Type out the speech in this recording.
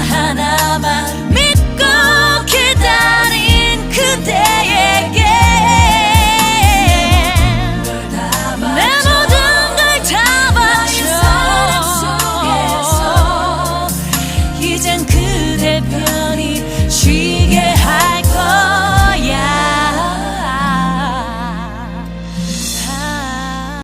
하나만 믿고 기다린 그대에게 내 모든 걸 다 바쳐 이젠 그대 편